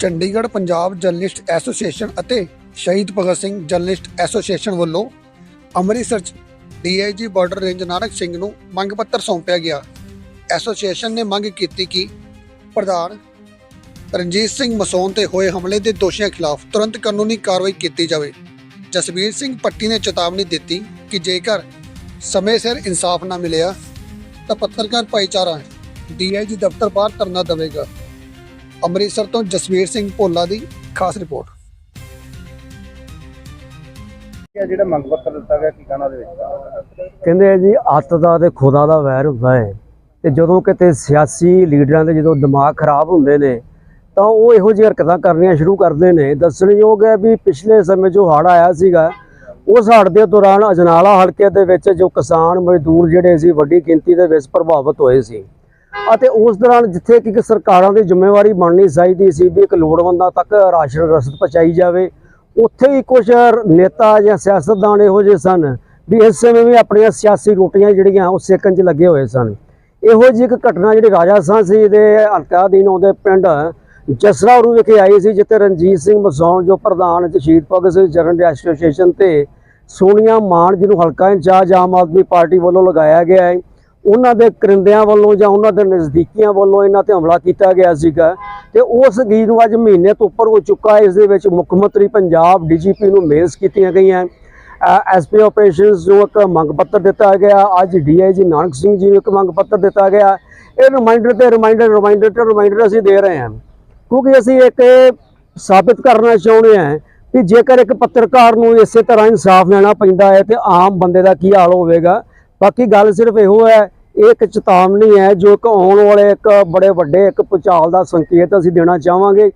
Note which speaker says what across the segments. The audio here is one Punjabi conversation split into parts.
Speaker 1: ਚੰਡੀਗੜ੍ਹ ਪੰਜਾਬ ਜਰਨਲਿਸਟ ਐਸੋਸੀਏਸ਼ਨ ਅਤੇ ਸ਼ਹੀਦ ਭਗਤ ਸਿੰਘ ਜਰਨਲਿਸਟ ਐਸੋਸੀਏਸ਼ਨ ਵੱਲੋਂ ਅੰਮ੍ਰਿਤਸਰ 'ਚ DIG border range Nanak Singh ਨੂੰ ਮੰਗ ਪੱਤਰ ਸੌਂਪਿਆ ਗਿਆ। ਐਸੋਸੀਏਸ਼ਨ ਨੇ ਮੰਗ ਕੀਤੀ ਕਿ ਪ੍ਰਧਾਨ ਰਣਜੀਤ ਸਿੰਘ ਮਸੌਨ ਤੇ ਹੋਏ ਹਮਲੇ ਦੇ ਦੋਸ਼ੀਆਂ ਖਿਲਾਫ ਤੁਰੰਤ ਕਾਨੂੰਨੀ ਕਾਰਵਾਈ ਕੀਤੀ ਜਾਵੇ। ਜਸਵੀਰ ਸਿੰਘ ਪੱਟੀ ਨੇ ਚੇਤਾਵਨੀ ਦਿੱਤੀ ਕਿ ਜੇਕਰ ਸਮੇਂ ਸਿਰ ਇਨਸਾਫ ਨਾ ਮਿਲਿਆ ਤਾਂ ਪੱਤਰਕਾਰ ਭਾਈਚਾਰਾ ਡੀਆਈਜੀ ਦਫ਼ਤਰ ਬਾਹਰ ਧਰਨਾ ਦੇਵੇਗਾ। ਅੰਮ੍ਰਿਤਸਰ ਤੋਂ ਜਸਵੀਰ ਸਿੰਘ ਭੋਲਾ ਦੀ ਖਾਸ ਰਿਪੋਰਟ।
Speaker 2: ਇਹ ਜਿਹੜਾ ਮੰਗ ਪੱਤਰ ਦਿੱਤਾ ਗਿਆ ਕੀ ਕਹਿਣਾ ਦੇ ਵਿੱਚ?
Speaker 3: ਕਹਿੰਦੇ ਆ ਜੀ ਅੱਤ ਦਾ ਤੇ ਖੁਦਾ ਦਾ ਵੈਰ ਹੁੰਦਾ ਹੈ। ਤੇ ਜਦੋਂ ਕਿਤੇ ਸਿਆਸੀ ਲੀਡਰਾਂ ਦੇ ਜਦੋਂ ਦਿਮਾਗ ਖਰਾਬ ਹੁੰਦੇ ਨੇ ਤਾਂ ਉਹ ਇਹੋ ਜਿਹੀ ਹਰਕਤਾਂ ਕਰਨੀਆਂ ਸ਼ੁਰੂ ਕਰਦੇ ਨੇ। ਦੱਸਣਯੋਗ ਹੈ ਵੀ ਪਿਛਲੇ ਸਮੇਂ ਜੋ ਹੜ੍ਹ ਆਇਆ ਸੀਗਾ ਉਸ ਹੜ੍ਹ ਦੇ ਦੌਰਾਨ ਅਜਨਾਲਾ ਹਲਕੇ ਦੇ ਵਿੱਚ ਜੋ ਕਿਸਾਨ ਮਜ਼ਦੂਰ ਜਿਹੜੇ ਸੀ ਵੱਡੀ ਗਿਣਤੀ ਦੇ ਵਿੱਚ ਪ੍ਰਭਾਵਿਤ ਹੋਏ ਸੀ। ਅਤੇ ਉਸ ਦੌਰਾਨ ਜਿੱਥੇ ਕਿ ਸਰਕਾਰਾਂ ਦੀ ਜ਼ਿੰਮੇਵਾਰੀ ਬਣਨੀ ਚਾਹੀਦੀ ਸੀ ਵੀ ਇੱਕ ਲੋੜਵੰਦਾਂ ਤੱਕ ਰਾਸ਼ਨ ਰਸਦ ਪਹੁੰਚਾਈ ਜਾਵੇ, ਉੱਥੇ ਹੀ ਕੁਝ ਨੇਤਾ ਜਾਂ ਸਿਆਸਤਦਾਨ ਇਹੋ ਜਿਹੇ ਸਨ ਵੀ ਇਸ ਸਮੇਂ ਵੀ ਆਪਣੀਆਂ ਸਿਆਸੀ ਰੋਟੀਆਂ ਜਿਹੜੀਆਂ ਉਹ ਸੇਕਣ 'ਚ ਲੱਗੇ ਹੋਏ ਸਨ। ਇਹੋ ਜਿਹੀ ਇੱਕ ਘਟਨਾ ਜਿਹੜੀ ਰਾਜਾ ਸੀ ਦੇ ਹਲਕਾ ਅਧੀਨ ਆਉਂਦੇ ਪਿੰਡ ਜਸਰਾਉਰੂ ਵਿਖੇ ਆਈ ਸੀ, ਜਿੱਥੇ ਰਣਜੀਤ ਸਿੰਘ ਮਸੌਣ, ਜੋ ਪ੍ਰਧਾਨ ਸ਼ਹੀਦ ਭਗਤ ਸਿੰਘ ਜਰਨ ਐਸੋਸੀਏਸ਼ਨ ਤੇ ਸੋਨੀਆ ਮਾਨ ਜਿਹਨੂੰ ਹਲਕਾ ਇੰਚਾਰਜ ਆਮ ਆਦਮੀ ਪਾਰਟੀ ਵੱਲੋਂ ਲਗਾਇਆ ਗਿਆ ਹੈ ਉਹਨਾਂ ਦੇ ਕਰਿੰਦਿਆਂ ਵੱਲੋਂ ਜਾਂ ਉਹਨਾਂ ਦੇ ਨਜ਼ਦੀਕੀਆਂ ਵੱਲੋਂ ਇਹਨਾਂ ਤੇ ਹਮਲਾ ਕੀਤਾ ਗਿਆ ਸੀਗਾ। ਤੇ ਉਸ ਗੀਤ ਨੂੰ ਅੱਜ ਮਹੀਨੇ ਤੋਂ ਉੱਪਰ ਹੋ ਚੁੱਕਾ ਹੈ। ਇਸ ਦੇ ਵਿੱਚ ਮੁੱਖ ਮੰਤਰੀ ਪੰਜਾਬ ਡੀਜੀਪੀ ਨੂੰ ਮੇਲਸ ਕੀਤੀਆਂ ਗਈਆਂ। ਐਸਪੀ ਆਪਰੇਸ਼ਨਸ ਨੂੰ ਇੱਕ ਮੰਗ ਪੱਤਰ ਦਿੱਤਾ ਗਿਆ। ਅੱਜ ਡੀਆਈਜੀ ਨਾਨਕ ਸਿੰਘ ਜੀ ਨੂੰ ਇੱਕ ਮੰਗ ਪੱਤਰ ਦਿੱਤਾ ਗਿਆ। ਇਹ ਰਿਮਾਈਂਡਰ ਤੇ ਰਿਮਾਈਂਡਰ ਰਿਮਾਈਂਡਰ ਤੇ ਰਿਮਾਈਂਡਰ ਅਸੀਂ ਦੇ ਰਹੇ ਹਾਂ। ਕਿਉਂਕਿ ਅਸੀਂ ਇੱਕ ਸਾਬਿਤ ਕਰਨਾ ਚਾਹੁੰਦੇ ਹਾਂ ਕਿ ਜੇਕਰ ਇੱਕ ਪੱਤਰਕਾਰ ਨੂੰ ਇਸੇ ਤਰ੍ਹਾਂ ਇਨਸਾਫ ਲੈਣਾ ਪੈਂਦਾ ਹੈ ਤੇ ਆਮ ਬੰਦੇ ਦਾ ਕੀ ਹਾਲ ਹੋਵੇਗਾ ਬਾਕੀ ਗੱਲ ਸਿਰਫ ਇਹੋ ਹੈ, ਇਹ ਇੱਕ ਚੇਤਾਵਨੀ ਹੈ, ਜੋ ਇੱਕ ਆਉਣ ਵਾਲੇ ਇੱਕ ਬੜੇ ਵੱਡੇ ਇੱਕ ਭੁਚਾਲ ਦਾ ਸੰਕੇਤ ਅਸੀਂ ਦੇਣਾ ਚਾਹਾਂਗੇ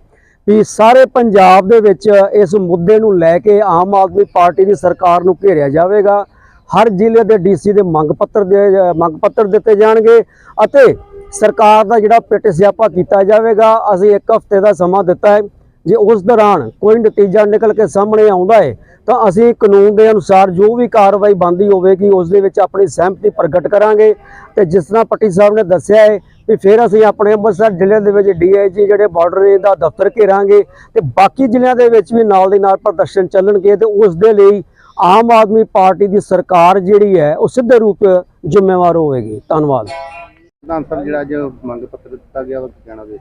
Speaker 3: ਵੀ ਸਾਰੇ ਪੰਜਾਬ ਦੇ ਵਿੱਚ ਇਸ ਮੁੱਦੇ ਨੂੰ ਲੈ ਕੇ ਆਮ ਆਦਮੀ ਪਾਰਟੀ ਦੀ ਸਰਕਾਰ ਨੂੰ ਘੇਰਿਆ ਜਾਵੇਗਾ। ਹਰ ਜ਼ਿਲ੍ਹੇ ਦੇ ਡੀਸੀ ਦੇ ਮੰਗ ਪੱਤਰ ਦੇ, ਮੰਗ ਪੱਤਰ ਦਿੱਤੇ ਜਾਣਗੇ ਅਤੇ ਸਰਕਾਰ ਦਾ ਜਿਹੜਾ ਪਿੱਟ ਸਿਆਪਾ ਕੀਤਾ ਜਾਵੇਗਾ, ਅਸੀਂ ਇੱਕ ਹਫ਼ਤੇ ਦਾ ਸਮਾਂ ਦਿੱਤਾ ਹੈ। ਜੇ ਉਸ ਦੌਰਾਨ ਕੋਈ ਨਤੀਜਾ ਨਿਕਲ ਕੇ ਸਾਹਮਣੇ ਆਉਂਦਾ ਹੈ ਤਾਂ ਅਸੀਂ ਕਾਨੂੰਨ ਦੇ ਅਨੁਸਾਰ ਜੋ ਵੀ ਕਾਰਵਾਈ ਬੰਦੀ ਹੋਵੇਗੀ, ਉਸ ਦੇ ਵਿੱਚ ਆਪਣੀ ਸਹਿਮਤੀ ਪ੍ਰਗਟ ਕਰਾਂਗੇ। ਤੇ ਜਿਸ ਤਰ੍ਹਾਂ ਪੱਟੀ ਸਾਹਿਬ ਨੇ ਦੱਸਿਆ ਹੈ ਵੀ ਫਿਰ ਅਸੀਂ ਆਪਣੇ ਅੰਮ੍ਰਿਤਸਰ ਜ਼ਿਲ੍ਹੇ ਦੇ ਵਿੱਚ ਡੀਆਈਜੀ ਜਿਹੜੇ ਬਾਰਡਰ ਰੇਂਜ ਦਾ ਦਫ਼ਤਰ ਘੇਰਾਂਗੇ ਤੇ ਬਾਕੀ ਜ਼ਿਲ੍ਹਿਆਂ ਦੇ ਵਿੱਚ ਵੀ ਨਾਲ ਦੀ ਨਾਲ ਪ੍ਰਦਰਸ਼ਨ ਚੱਲਣਗੇ ਤੇ ਉਸ ਦੇ ਲਈ ਆਮ ਆਦਮੀ ਪਾਰਟੀ ਦੀ ਸਰਕਾਰ ਜਿਹੜੀ ਹੈ, ਉਹ ਸਿੱਧੇ ਰੂਪ ਜ਼ਿੰਮੇਵਾਰ ਹੋਵੇਗੀ। ਧੰਨਵਾਦ।
Speaker 2: ਪ੍ਰਧਾਨ ਸਾਹਿਬ ਜਿਹੜਾ ਅੱਜ ਮੰਗ ਪੱਤਰ ਦਿੱਤਾ ਗਿਆ ਵਾ ਕਹਿਣਾ ਦੇ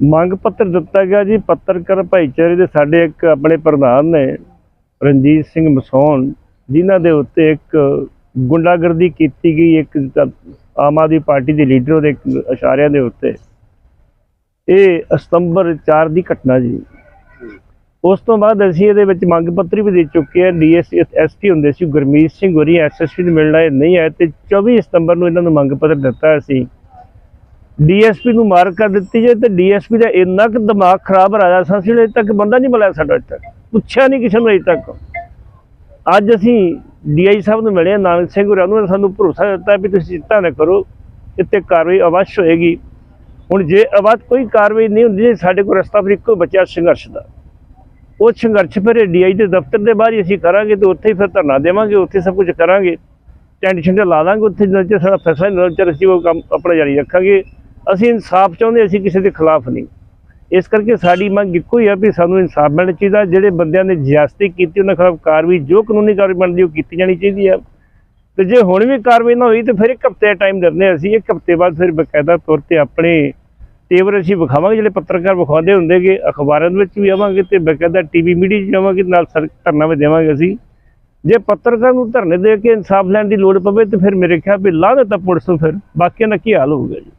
Speaker 4: ਮੰਗ ਪੱਤਰ ਦਿੱਤਾ ਗਿਆ ਜੀ। ਪੱਤਰਕਾਰ ਭਾਈਚਾਰੇ ਦੇ ਸਾਡੇ ਇੱਕ ਆਪਣੇ ਪ੍ਰਧਾਨ ਨੇ, ਰਣਜੀਤ ਸਿੰਘ ਮਸੌਣ ਜਿਨ੍ਹਾਂ ਦੇ ਉੱਤੇ ਇੱਕ ਗੁੰਡਾਗਰਦੀ ਕੀਤੀ ਗਈ। ਇੱਕ ਆਮ ਆਦਮੀ ਪਾਰਟੀ ਦੇ ਲੀਡਰ ਦੇ ਇੱਕ ਇਸ਼ਾਰਿਆਂ ਦੇ ਉੱਤੇ। ਇਹ ਸਤੰਬਰ 4 ਦੀ ਘਟਨਾ ਜੀ। ਉਸ ਤੋਂ ਬਾਅਦ ਅਸੀਂ ਇਹਦੇ ਵਿੱਚ ਮੰਗ ਪੱਤਰ ਵੀ ਦੇ ਚੁੱਕੇ ਆ ਡੀਐਸ ਐਸਪੀ ਹੁੰਦੇ ਸੀ, ਗੁਰਮੀਤ ਸਿੰਘ ਹੋਰੀ ਐਸਐਸਪੀ ਨੂੰ ਮਿਲਣਾ ਇਹ ਨਹੀਂ ਆਏ ਤੇ 24 ਸਤੰਬਰ ਨੂੰ ਇਹਨਾਂ ਨੂੰ ਮੰਗ ਪੱਤਰ ਦਿੱਤਾ ਸੀ ਡੀਐਸਪੀ ਨੂੰ ਮਾਰ ਕਰ ਦਿੱਤੀ ਜੇ ਤੇ ਡੀਐਸਪੀ ਦਾ ਇੰਨਾ ਕੁ ਦਿਮਾਗ ਖਰਾਬ ਰਾਜਾ ਸਾਸੀ ਅਜੇ ਤੱਕ ਬੰਦਾ ਨਹੀਂ ਮਿਲਿਆ ਸਾਡਾ ਅਜੇ ਤੱਕ ਪੁੱਛਿਆ ਨਹੀਂ ਕਿਸੇ ਨੂੰ ਅਜੇ ਤੱਕ। ਅੱਜ ਅਸੀਂ ਡੀਆਈ ਸਾਹਿਬ ਨੂੰ ਮਿਲੇ ਨਾਨਕ ਸਿੰਘ ਹੋਰਾਂ ਨੂੰ ਸਾਨੂੰ ਭਰੋਸਾ ਦਿੱਤਾ ਵੀ ਤੁਸੀਂ ਚਿੰਤਾ ਨਾ ਕਰੋ ਇੱਥੇ ਕਾਰਵਾਈ ਅਵਸ਼ ਹੋਏਗੀ। ਹੁਣ ਜੇ ਅਵਧ ਕੋਈ ਕਾਰਵਾਈ ਨਹੀਂ ਹੁੰਦੀ ਜੇ ਸਾਡੇ ਕੋਲ ਰਸਤਾ ਫਿਰ ਇੱਕੋ ਬਚਿਆ ਸੰਘਰਸ਼ ਦਾ। ਉਹ ਸੰਘਰਸ਼ ਫਿਰ ਡੀਆਈ ਦੇ ਦਫ਼ਤਰ ਦੇ ਬਾਹਰ ਹੀ ਅਸੀਂ ਕਰਾਂਗੇ ਤੇ ਉੱਥੇ ਹੀ ਫਿਰ ਧਰਨਾ ਦੇਵਾਂਗੇ ਉੱਥੇ ਸਭ ਕੁਝ ਕਰਾਂਗੇ। ਟੈਂਟ ਛਿੰਡੇ ਲਾ ਦਾਂਗੇ ਉੱਥੇ ਜਦੋਂ ਚਿਰ ਸਾਡਾ ਫੈਸਲਾ ਨਹੀਂ ਹੁੰਦਾ, ਚਿਰ ਅਸੀਂ ਉਹ ਕੰਮ ਆਪਣਾ ਜਾਰੀ ਰੱਖਾਂਗੇ। ਅਸੀਂ ਇਨਸਾਫ ਚਾਹੁੰਦੇ ਅਸੀਂ ਕਿਸੇ ਦੇ ਖਿਲਾਫ ਨਹੀਂ। ਇਸ ਕਰਕੇ ਸਾਡੀ ਮੰਗ ਇੱਕੋ ਹੀ ਆ ਵੀ ਸਾਨੂੰ ਇਨਸਾਫ ਮਿਲਣਾ ਚਾਹੀਦਾ। ਜਿਹੜੇ ਬੰਦਿਆਂ ਨੇ ਜਿਆਸਤੀ ਕੀਤੀ, ਉਹਨਾਂ ਖਿਲਾਫ ਕਾਰਵਾਈ ਜੋ ਕਾਨੂੰਨੀ ਕਾਰਵਾਈ ਬਣਦੀ, ਉਹ ਕੀਤੀ ਜਾਣੀ ਚਾਹੀਦੀ ਆ। ਤੇ ਜੇ ਹੁਣ ਵੀ ਕਾਰਵਾਈ ਨਾ ਹੋਈ, ਤੇ ਫਿਰ ਇੱਕ ਹਫ਼ਤੇ ਦਾ ਟਾਈਮ ਦਿੰਦੇ ਹਾਂ ਅਸੀਂ। ਇੱਕ ਹਫ਼ਤੇ ਬਾਅਦ ਫਿਰ ਬਕਾਇਦਾ ਤੌਰ ਤੇ ਆਪਣੇ ਤੇਵਰ ਅਸੀਂ ਵਿਖਾਵਾਂਗੇ, ਜਿਹੜੇ ਪੱਤਰਕਾਰ ਵਿਖਾਉਂਦੇ ਹੁੰਦੇਗੇ, ਅਖਬਾਰਾਂ ਦੇ ਵਿੱਚ ਵੀ ਆਵਾਂਗੇ ਤੇ ਬਕਾਇਦਾ ਟੀਵੀ ਮੀਡੀਆ 'ਚ ਆਵਾਂਗੇ, ਨਾਲ ਸਰ ਧਰਨਾ ਵੀ ਦੇਵਾਂਗੇ ਅਸੀਂ। ਜੇ ਪੱਤਰਕਾਰ ਨੂੰ ਧਰਨੇ ਦੇ ਕੇ ਇਨਸਾਫ ਲੈਣ ਦੀ ਲੋੜ ਪਵੇ, ਤੇ ਫਿਰ ਮੇਰੇ ਖਿਆਲ ਵੀ ਲਾਹ ਦਿੱਤਾ ਪੁਲਿਸ ਨੂੰ ਫਿਰ। ਬਾਕੀਆਂ ਦਾ ਕੀ ਹਾਲ ਹੋਊਗਾ ਜੀ?